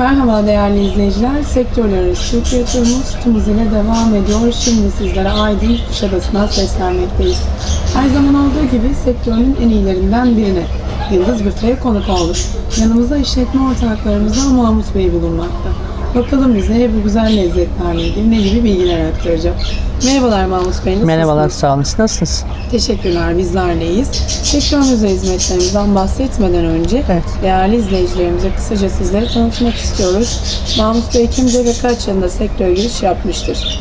Merhaba değerli izleyiciler. Sektörler arası Türkiye turumuz tümümüz ile devam ediyor. Şimdi sizlere Aydın Kuşadası'na seslenmekteyiz. Her zaman olduğu gibi sektörün en iyilerinden birine Yıldız Büfe'ye konuk olduk. Yanımızda işletme ortaklarımızdan Mahmut Bey bulunmakta. Bakalım bize bu güzel lezzetlerle ilgili ne gibi bilgiler aktaracak. Merhabalar Mahmut Bey. nasılsınız? Merhabalar, sağ olun. Siz nasılsınız? Teşekkürler, bizler deyiz. Sektörümüzde hizmetlerimizden bahsetmeden önce Evet. değerli izleyicilerimize kısaca sizleri tanıtmak istiyoruz. Mahmut Bey kimdir ve kaç yılında sektöre giriş yapmıştır?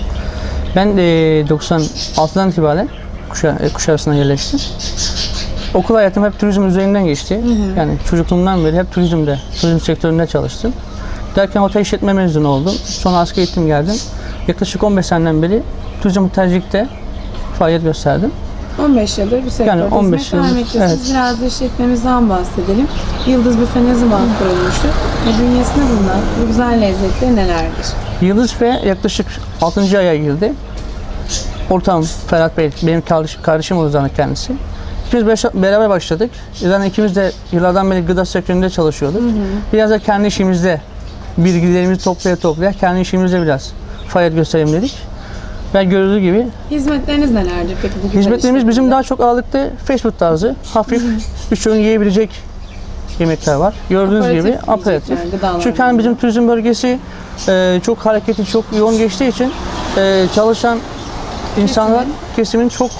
Ben de 96'dan itibaren Kuşa, e, Kuşadası'na yerleştim. Okul hayatım hep turizm üzerinden geçti. Yani çocukluğumdan beri hep turizmde, turizm sektöründe çalıştım. Derken otel işletme mezunu oldum. Sonra asgari eğitim geldim. Yaklaşık 15 seneden beri turizm otelcilikte faaliyet gösterdim. 15 yıldır bu sektörde Yani 15 hizmet yıldır, vermektesiniz. evet. Biraz da işletmemizden bahsedelim. Yıldız Büfe ne zaman kurulmuştur ve bünyesinde bulunan bu güzel lezzetler nelerdir? Yıldız ve yaklaşık 6. aya girdi. Ortağım Ferhat Bey, benim kardeş, kardeşim olacak kendisi. İkimiz beraber başladık. Zaten ikimiz de yıllardan beri gıda sektöründe çalışıyorduk. Biraz da kendi işimizde bilgilerimizi toplaya toplaya kendi işimizde biraz faaliyet gösterelim dedik. Ve görüldüğü gibi Hizmetleriniz nelerdir peki bu güzel hizmetlerimiz bizim daha çok ağırlıklı fast food tarzı, hafif, üç öğün yiyebilecek yemekler var. Gördüğünüz Aperatif gibi aperatif. gıdalar Çünkü hani bizim turizm bölgesi e, çok hareketli, çok yoğun geçtiği için e, çalışan insanlar kesimin çok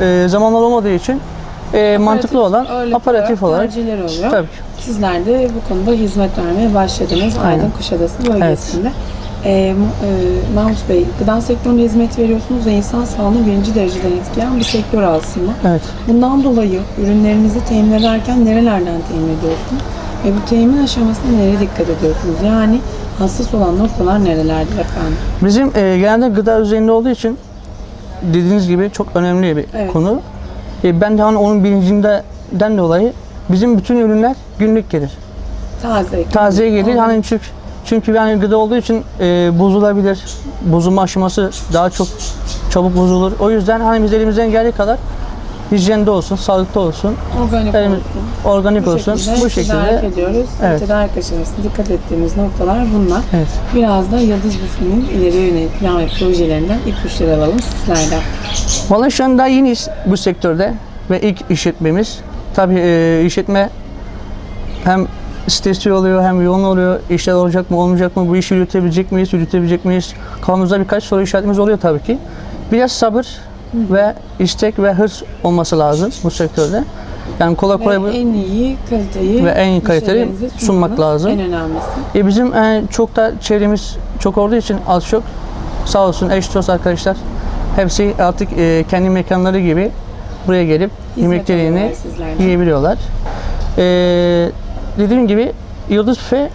e, zamanlar olmadığı için e, mantıklı olan aparatif olarak tercihler oluyor. tabii ki. Sizler de bu konuda hizmet vermeye başladınız Aydın. Kuşadası bölgesinde. Ee, Mu- e, Mahmut Bey, gıda sektöründe hizmet veriyorsunuz ve insan sağlığını birinci dereceden etkileyen bir sektör aslında. Evet. Bundan dolayı ürünlerinizi temin ederken nerelerden temin ediyorsunuz? Ve bu temin aşamasında nereye dikkat ediyorsunuz? Yani hassas olan noktalar nerelerdir efendim? Bizim e, genelde gıda üzerinde olduğu için dediğiniz gibi çok önemli bir Evet. konu. E, ben de hani onun bilincinden dolayı bizim bütün ürünler günlük gelir. Taze. taze gelir. Anladım. Hani çünkü çünkü yani gıda olduğu için e, bozulabilir. Bozulma aşaması daha çok çabuk bozulur. O yüzden hani biz elimizden geldiği kadar hijyende olsun, sağlıklı olsun, Organik elimiz- olsun. organik Bu olsun. şekilde, Bu şekilde. tedarik ediyoruz. Evet. Tedarik aşamasında dikkat ettiğimiz noktalar bunlar. Evet. Biraz da Yıldız Büfe'nin ileriye yönelik plan ve projelerinden ipuçları alalım sizlerden. Vallahi şu an daha yeniyiz bu sektörde ve ilk işletmemiz. Tabii e, işletme hem stresli oluyor hem yoğun oluyor. İşler olacak mı olmayacak mı? Bu işi yürütebilecek miyiz? Yürütebilecek miyiz? Kafamızda birkaç soru işaretimiz oluyor tabii ki. Biraz sabır ve istek ve hırs olması lazım bu sektörde. Yani kolay kolay. Ve en iyi kaliteyi Ve en iyi kaliteyi sunmak lazım. En önemlisi. E bizim e, çok da çevremiz çok olduğu için az çok sağ olsun eş dost arkadaşlar hepsi artık e, kendi mekanları gibi buraya gelip Hizmet yemeklerini yiyebiliyorlar. E, dediğim gibi Yıldız Büfe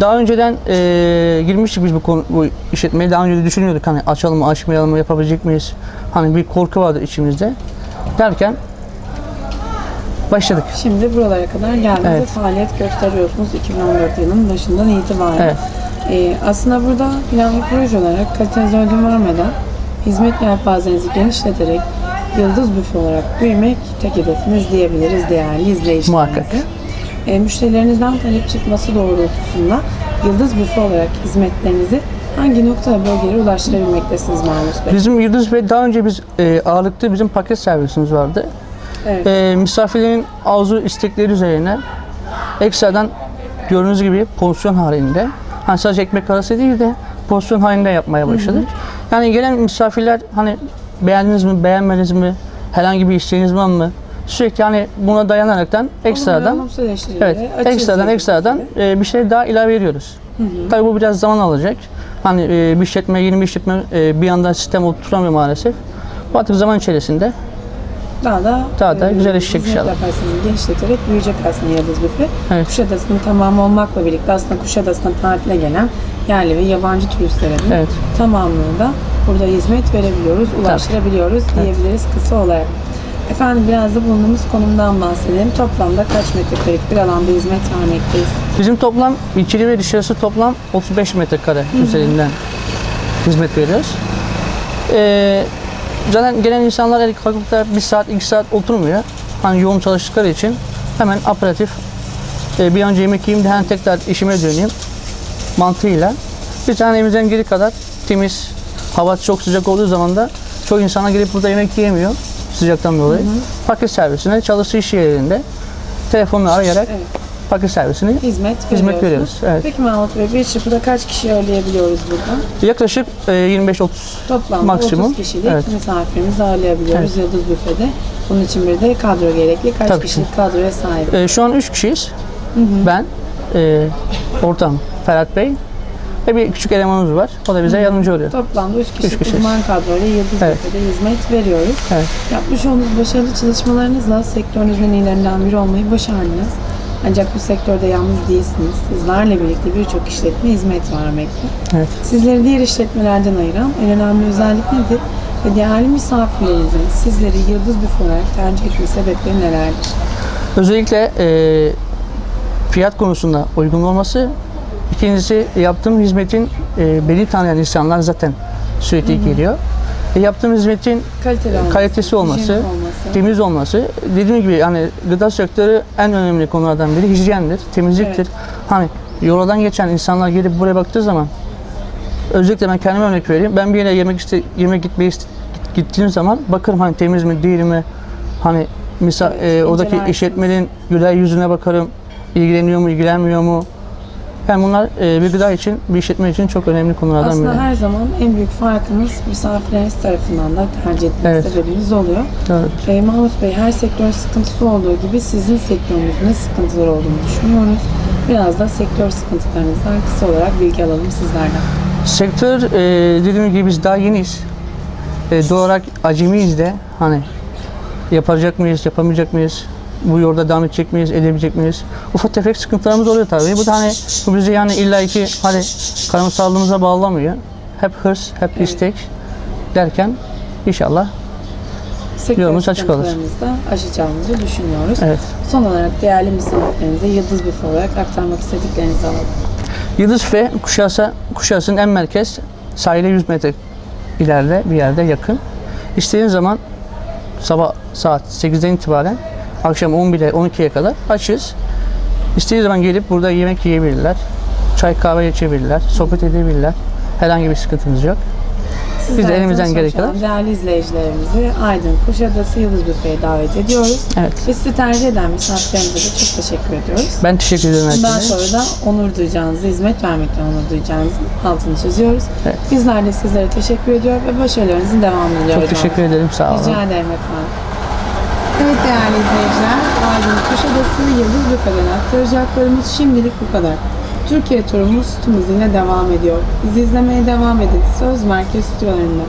daha önceden e, girmiştik biz bu, konu, bu işletmeye. Daha önce de düşünüyorduk hani açalım mı açmayalım mı yapabilecek miyiz? Hani bir korku vardı içimizde. Derken başladık. Şimdi buralara kadar geldiniz ve Evet. faaliyet gösteriyorsunuz 2014 yılının başından itibaren. Evet. Ee, aslında burada plan ve proje olarak kalitenize ödün vermeden hizmet yelpazenizi genişleterek Yıldız Büfe olarak büyümek tek hedefiniz diyebiliriz değerli izleyicilerimize. Muhakkak. Ee, müşterilerinizden talep çıkması doğrultusunda Yıldız Büfe olarak hizmetlerinizi hangi nokta ve bölgelere ulaştırabilmektesiniz Mahmut Bey? Bizim Yıldız Bey daha önce biz e, ağırlıklı bizim paket servisimiz vardı. Evet. e, misafirlerin arzu istekleri üzerine ekstradan gördüğünüz gibi porsiyon halinde hani sadece ekmek arası değil de porsiyon halinde yapmaya başladık. Yani gelen misafirler hani beğendiniz mi beğenmediniz mi herhangi bir isteğiniz var mı sürekli hani buna dayanaraktan ekstradan evet ekstradan ekstradan e, bir şey daha ilave ediyoruz. Tabii bu biraz zaman alacak. Hani e, bir işletme, yeni bir işletme e, bir anda sistem oturamıyor maalesef. Bu artık zaman içerisinde Daha da, Daha da e, güzelleşecek inşallah. yaparsınız, genişleterek büyüyecek aslında Yıldız Büfe. Evet. Kuşadası'nın tamamı olmakla birlikte aslında Kuşadası'na tatile gelen yerli ve yabancı turistlerin Evet. tamamlığını da burada hizmet verebiliyoruz, ulaştırabiliyoruz diyebiliriz kısa olarak. Efendim biraz da bulunduğumuz konumdan bahsedelim. Toplamda kaç metrekarelik bir alanda hizmet vermekteyiz? Bizim toplam içeri ve dışarısı toplam 35 metrekare üzerinden hizmet veriyoruz. Ee, zaten gelen insanlar el kalkıp bir saat, iki saat oturmuyor. Hani yoğun çalıştıkları için hemen aperatif e, bir önce yemek yiyeyim de hemen tekrar işime döneyim mantığıyla. Bir tane evimizden geri kadar temiz, hava çok sıcak olduğu zaman da çok insana gelip burada yemek yiyemiyor sıcaktan dolayı. Paket servisine çalıştığı iş yerinde telefonla arayarak Evet. paket servisini Hizmet, Hizmet veriyoruz, evet. Peki Mahmut Bey bir çırpıda kaç kişi ağırlayabiliyoruz burada? yaklaşık e, 25-30 Toplamda Maksimum, 30 kişilik evet. misafirimizi ağırlayabiliyoruz Yıldız Büfe'de. Bunun için bir de kadro gerekli. Kaç Tabii ki. kişilik kadroya sahip? E, şu an 3 kişiyiz. Ben, e, ortam Ferhat Bey ve bir küçük elemanımız var. O da bize yardımcı oluyor. Toplamda 3 kişilik kişiyiz. uzman kadroyla Yıldız Evet. Büfe'de hizmet veriyoruz. Evet. Yapmış olduğunuz başarılı çalışmalarınızla sektörünüzün en iyilerinden biri olmayı başardınız. Ancak bu sektörde yalnız değilsiniz. Sizlerle birlikte birçok işletme hizmet vermekte. Evet. Sizleri diğer işletmelerden ayıran en önemli özellik nedir? Ve değerli misafirlerinizin sizleri Yıldız Büfe olarak tercih etme sebepleri nelerdir? Özellikle e, fiyat konusunda uygun olması. İkincisi yaptığım hizmetin e, beni tanıyan insanlar zaten sürekli geliyor. E, yaptığım hizmetin Kaliteli olması, kalitesi olması, hijyenik olması. temiz olması. Dediğim gibi hani gıda sektörü en önemli konulardan biri hijyendir, temizliktir. Evet. Hani yoldan geçen insanlar gelip buraya baktığı zaman özellikle ben kendime örnek vereyim. Ben bir yere yemek iste, yemek gitmeye iste- gittiğim zaman bakarım hani temiz mi değil mi? Hani misal Evet, e, oradaki işletmenin güler yüzüne bakarım. ilgileniyor mu, ilgilenmiyor mu? Yani bunlar e, bir gıda için, bir işletme için çok önemli konulardan Aslında biri. her zaman en büyük farkınız misafirleriniz tarafından da tercih edilme Evet. sebebiniz oluyor. Doğru. E, Mahmut Bey her sektörün sıkıntısı olduğu gibi sizin sektörünüzün de sıkıntıları olduğunu düşünüyoruz. Biraz da sektör sıkıntılarınızdan kısa olarak bilgi alalım sizlerden. Sektör e, dediğim gibi biz daha yeniyiz. E, doğal olarak acemiyiz de hani yapacak mıyız, yapamayacak mıyız? Bu yolda devam edecek miyiz, edebilecek miyiz? Ufak tefek sıkıntılarımız oluyor tabii. Bu da hani bu bizi yani illaki hani karamsarlığımıza bağlamıyor. Hep hırs, hep Evet. istek derken inşallah Yolumuz açık olur. aşacağımızı düşünüyoruz. evet. Son olarak değerli misafirlerinize Yıldız Büfe olarak aktarmak istediklerinizi alalım. Yıldız Fe Kuşasa, Kuşas'ın en merkez sahile 100 metre ileride bir yerde yakın. İstediğin zaman sabah saat 8'den itibaren akşam 11'e 12'ye kadar açız. İstediği zaman gelip burada yemek yiyebilirler. Çay kahve içebilirler, sohbet edebilirler. Herhangi bir sıkıntımız yok. Biz de elimizden çalışan Değerli izleyicilerimizi Aydın Kuşadası Yıldız Büfe'ye davet ediyoruz. Evet. Ve sizi tercih eden misafirlerimize de çok teşekkür ediyoruz. Ben teşekkür ederim Bundan herkese. sonra da onur duyacağınızı, hizmet vermekten onur duyacağınızı altını çiziyoruz. Evet. Bizler de sizlere teşekkür ediyor ve başarılarınızın devamını diliyoruz. Çok teşekkür ederim. Sağ olun. Rica ederim efendim. Evet değerli izleyiciler, Aydın Kuşadası Yıldız Büfe'den aktaracaklarımız şimdilik bu kadar. Türkiye turumuz tüm hızıyla devam ediyor. Bizi izlemeye devam edin. Söz Merkez Stüdyolarında.